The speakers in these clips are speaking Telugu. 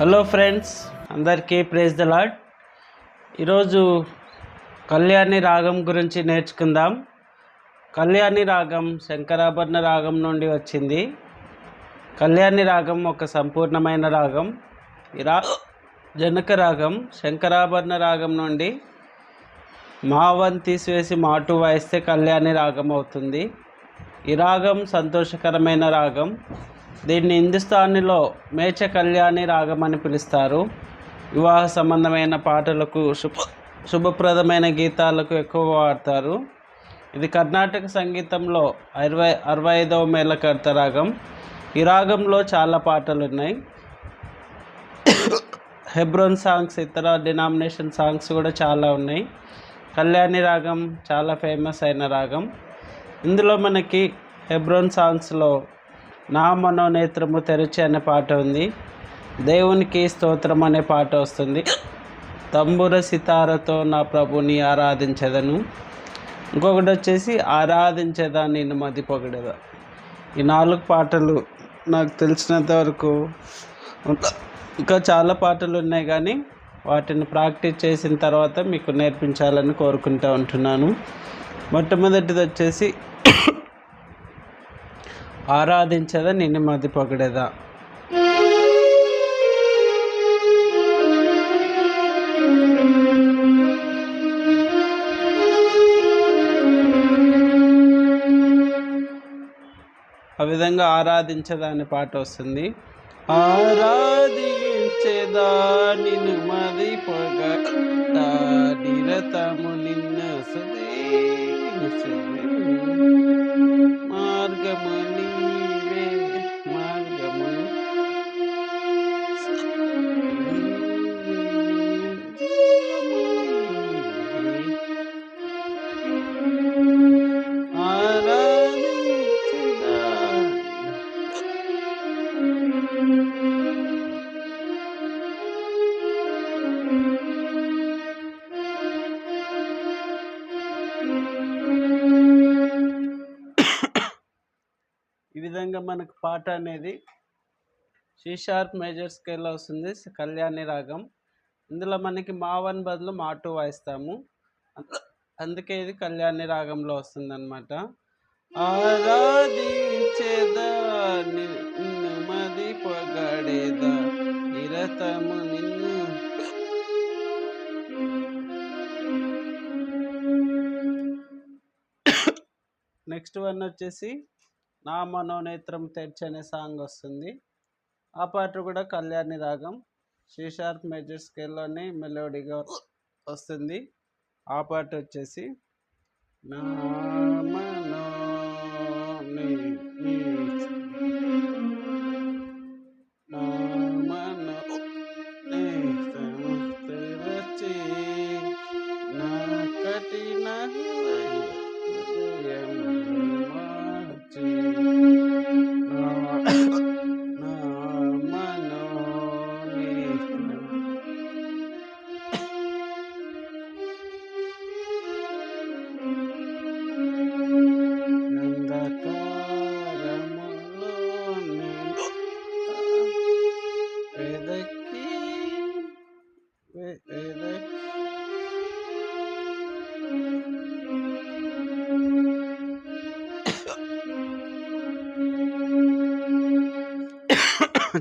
హలో ఫ్రెండ్స్ అందరికీ ప్రేజ్ ద లాడ్ ఈరోజు కళ్యాణి రాగం గురించి నేర్చుకుందాం. కళ్యాణి రాగం శంకరాభరణ రాగం నుండి వచ్చింది. కళ్యాణి రాగం ఒక సంపూర్ణమైన రాగం. ఈ రా జనక రాగం శంకరాభరణ రాగం నుండి మావన్ తీసివేసి మాటు వాయిస్తే కళ్యాణి రాగం అవుతుంది. ఈ రాగం సంతోషకరమైన రాగం. దీన్ని హిందుస్థానీలో మేచ కళ్యాణి రాగం అని పిలుస్తారు. వివాహ సంబంధమైన పాటలకు శుభ శుభప్రదమైన గీతాలకు ఎక్కువగా వాడతారు. ఇది కర్ణాటక సంగీతంలో అరవై అరవై ఐదవ మేళకర్త రాగం. ఈ రాగంలో చాలా పాటలు ఉన్నాయి హెబ్రోన్ సాంగ్స్ ఇతర డినామినేషన్ సాంగ్స్ కూడా చాలా ఉన్నాయి. కళ్యాణి రాగం చాలా ఫేమస్ అయిన రాగం. ఇందులో మనకి హెబ్రోన్ సాంగ్స్లో నా మనోనేత్రము తెరిచి అనే పాట ఉంది. దేవునికి స్తోత్రం అనే పాట వస్తుంది. తంబుర సితారతో నా ప్రభుని ఆరాధించదను. ఇంకొకటి వచ్చేసి ఆరాధించేదా నేను మది పొగడదా? ఈ నాలుగు పాటలు నాకు తెలిసినంత వరకు ఇంకా చాలా పాటలు ఉన్నాయి కానీ వాటిని ప్రాక్టీస్ చేసిన తర్వాత మీకు నేర్పించాలని కోరుకుంటూ ఉంటున్నాను. మొట్టమొదటిది వచ్చేసి ఆరాధించదా నిన్ను మది పొగడేదా ఆ విధంగా ఆరాధించదా అనే పాట వస్తుంది. ఆరాధించేదా నిన్ను మది పొగ నిరతము నిన్ను సుదే మనకు పాట అనేది సి షార్ప్ మేజర్ స్కేల్లో వస్తుంది కళ్యాణి రాగం. ఇందులో మనకి మావన్ బదులు మాటు వాయిస్తాము. అందుకే ఇది కళ్యాణి రాగంలో వస్తుంది అనమాట ఆరాధించేదా నిన్ను పొగడేదా నిరతము నిన్ను. నెక్స్ట్ వన్ వచ్చేసి నా మనోనేత్రం తెరిచి అనే సాంగ్ వస్తుంది. ఆ పాట కూడా కళ్యాణి రాగం. శ్రీ షార్ప్ మేజర్ స్కేల్లోనే మెలోడీగా వస్తుంది. ఆ పాట వచ్చేసి నా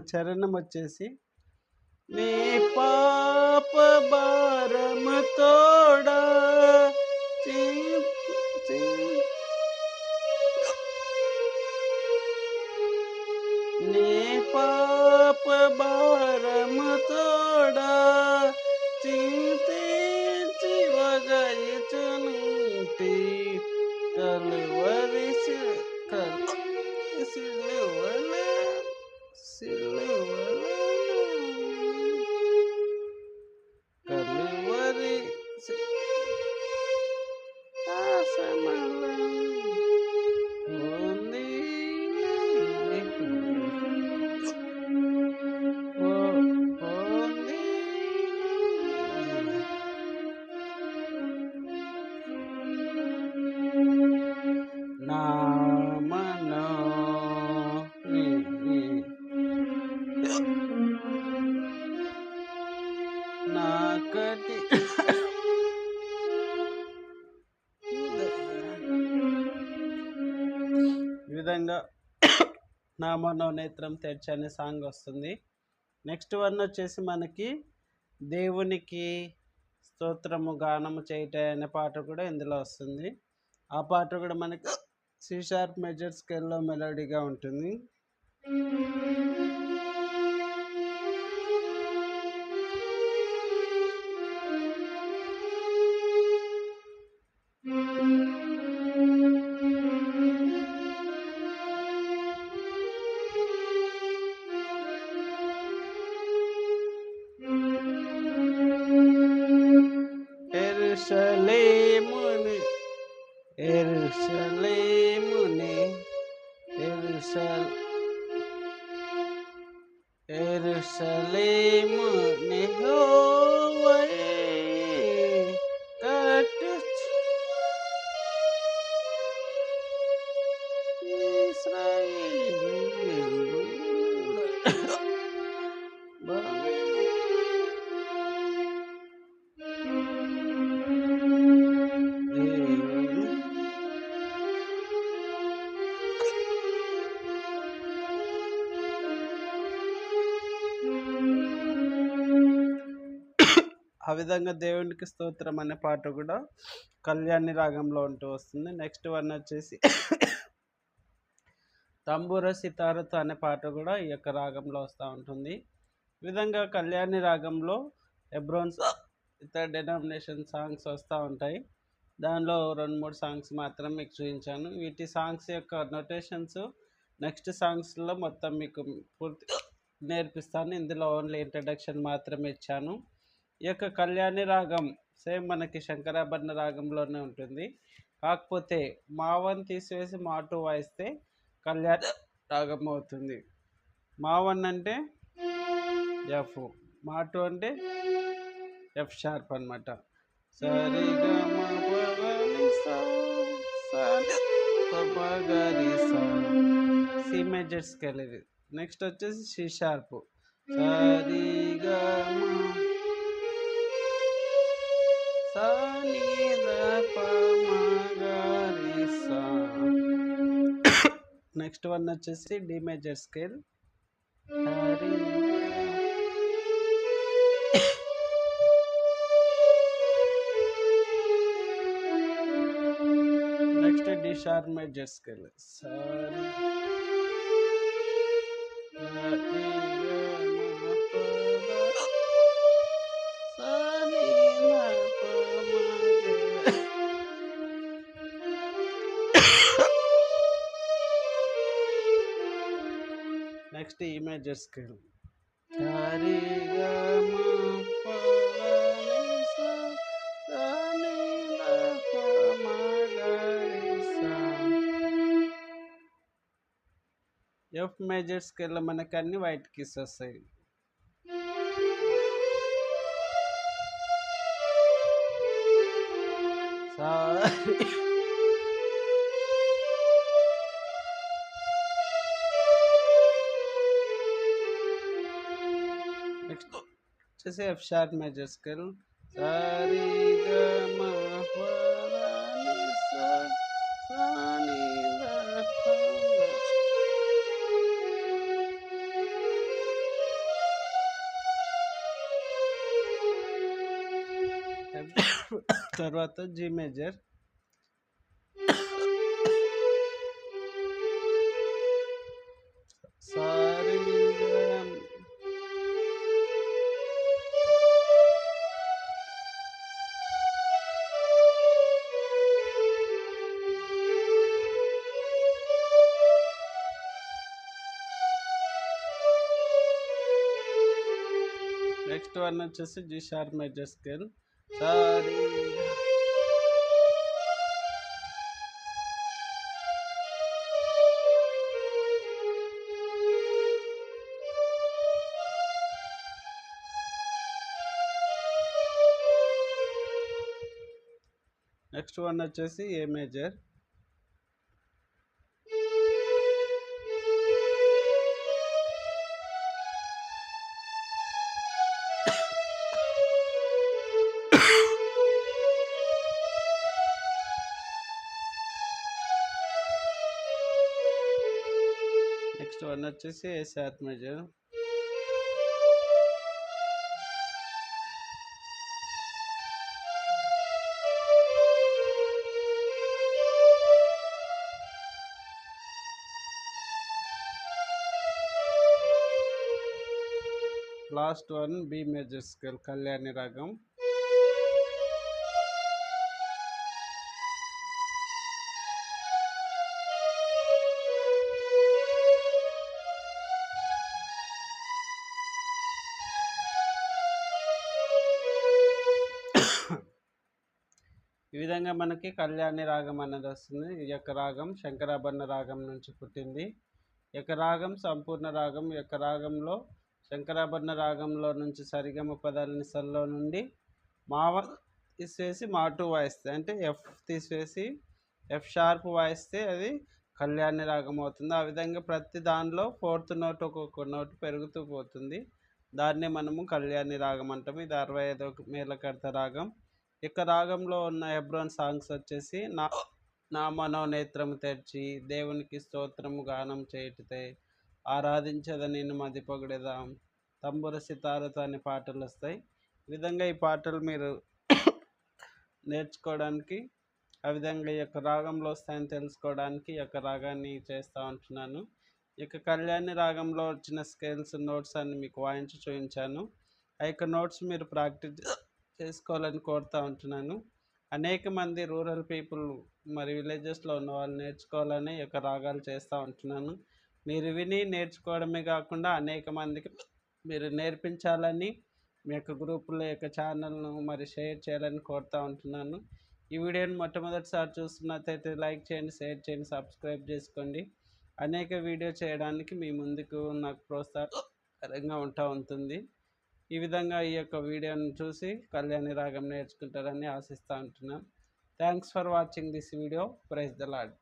చరణం వచ్చేసి నీ పాప భారము నా మనోనేత్రం తెరిచి అనే సాంగ్ వస్తుంది. నెక్స్ట్ వన్ వచ్చేసి మనకి దేవునికి స్తోత్రము గానము చేయట అనే పాట కూడా ఇందులో వస్తుంది. ఆ పాట కూడా మనకి సి షార్ప్ మెజర్ స్కేల్లో మెలోడీగా ఉంటుంది. ఆ విధంగా దేవునికి స్తోత్రం అనే పాట కూడా కళ్యాణి రాగంలో ఉంటూ వస్తుంది. నెక్స్ట్ వన్ వచ్చేసి తంబూర సితారతో అనే పాట కూడా ఈ యొక్క రాగంలో వస్తూ ఉంటుంది. ఈ విధంగా కళ్యాణి రాగంలో ఎబ్రోన్స్ ఇతర డెనామినేషన్ సాంగ్స్ వస్తూ ఉంటాయి. దానిలో రెండు మూడు సాంగ్స్ మాత్రం మీకు చూపించాను. వీటి సాంగ్స్ యొక్క నొటేషన్స్ నెక్స్ట్ సాంగ్స్లో మొత్తం మీకు పూర్తి నేర్పిస్తాను. ఇందులో ఓన్లీ ఇంట్రడక్షన్ మాత్రమే ఇచ్చాను. ఈ యొక్క కళ్యాణి రాగం సేమ్ మనకి శంకరాభరణ రాగంలోనే ఉంటుంది కాకపోతే మావన్ తీసివేసి మాటు వాయిస్తే కళ్యాణ రాగం అవుతుంది మావన్ అంటే ఎఫ్ మాటు అంటే ఎఫ్ షార్ప్ అనమాట సి మేజర్ స్కేల్ ఇది నెక్స్ట్ వచ్చేసి సి షార్ప్ సరిగా నెక్స్ట్ వన్ వచ్చేసి D major scale next D sharp major scale sorry next E major scale F major స్కేల్లో మనకి అన్ని వైట్ కిస్ వస్తాయి సారీ వచ్చేసి F sharp major scale sorry గ మ ప ర ని స సా ని ద ప మ. తర్వాత జీ మేజర్ నెక్స్ట్ వన్ వచ్చేసి G sharp major scale sorry next one వచ్చేసి ఏ మేజర్ నెక్స్ట్ వన్ వచ్చేసి A శాత్ major last one B major scale Kalyani రాగం ఈ విధంగా మనకి కళ్యాణి రాగం అనేది వస్తుంది. ఈ యొక్క రాగం శంకరాభరణ రాగం నుంచి పుట్టింది. ఈ యొక్క రాగం సంపూర్ణ రాగం. ఈ యొక్క రాగంలో శంకరాభరణ రాగంలో నుంచి సరిగమ పదాల నిసల్లో నుండి మావ తీసివేసి మాటు వాయిస్తే అంటే ఎఫ్ తీసివేసి ఎఫ్ షార్ప్ వాయిస్తే అది కళ్యాణి రాగం అవుతుంది. ఆ విధంగా ప్రతి దానిలో ఫోర్త్ నోట్ ఒక్కొక్క నోట్ పెరుగుతూ పోతుంది. దాన్నే మనము కళ్యాణి రాగం అంటాము. ఇది అరవై ఐదో మేళకర్త రాగం. ఇక రాగంలో ఉన్న ఎబ్రోన్ సాంగ్స్ వచ్చేసి నా నా మనోనేత్రము తెరిచి దేవునికి స్తోత్రము గానం చేయటితే ఆరాధించద నేను మది పొగిడేదాం తంబుర సితారతో అనే పాటలు వస్తాయి. ఈ విధంగా ఈ పాటలు మీరు నేర్చుకోవడానికి ఆ విధంగా ఈ యొక్క రాగంలో వస్తాయని తెలుసుకోవడానికి ఈ యొక్క రాగాన్ని చేస్తూ ఉంటున్నాను. ఇక యొక్క కళ్యాణి రాగంలో వచ్చిన స్కేల్స్ నోట్స్ అన్ని మీకు వాయించి చూపించాను ఆ యొక్క నోట్స్ మీరు ప్రాక్టీస్ చేసుకోవాలని కోరుతూ ఉంటున్నాను. అనేక మంది రూరల్ పీపుల్ మరి విలేజెస్లో ఉన్న వాళ్ళు నేర్చుకోవాలని ఈ యొక్క రాగాలు చేస్తూ ఉంటున్నాను. మీరు విని నేర్చుకోవడమే కాకుండా అనేక మందికి మీరు నేర్పించాలని మీ యొక్క గ్రూపుల యొక్క ఛానల్ను మరి షేర్ చేయాలని కోరుతూ ఉంటున్నాను. ఈ వీడియోని మొట్టమొదటిసారి చూస్తున్నట్టయితే లైక్ చేయండి షేర్ చేయండి సబ్స్క్రైబ్ చేసుకోండి. అనేక వీడియో చేయడానికి మీ ముందుకు నాకు ప్రోత్సాహకరంగా ఉంటా ఉంటుంది. ఈ విధంగా ఈ యొక్క వీడియోని చూసి కళ్యాణి రాగం నేర్చుకుంటారని ఆశిస్తూ ఉంటున్నాను. Thanks for watching this video praise the Lord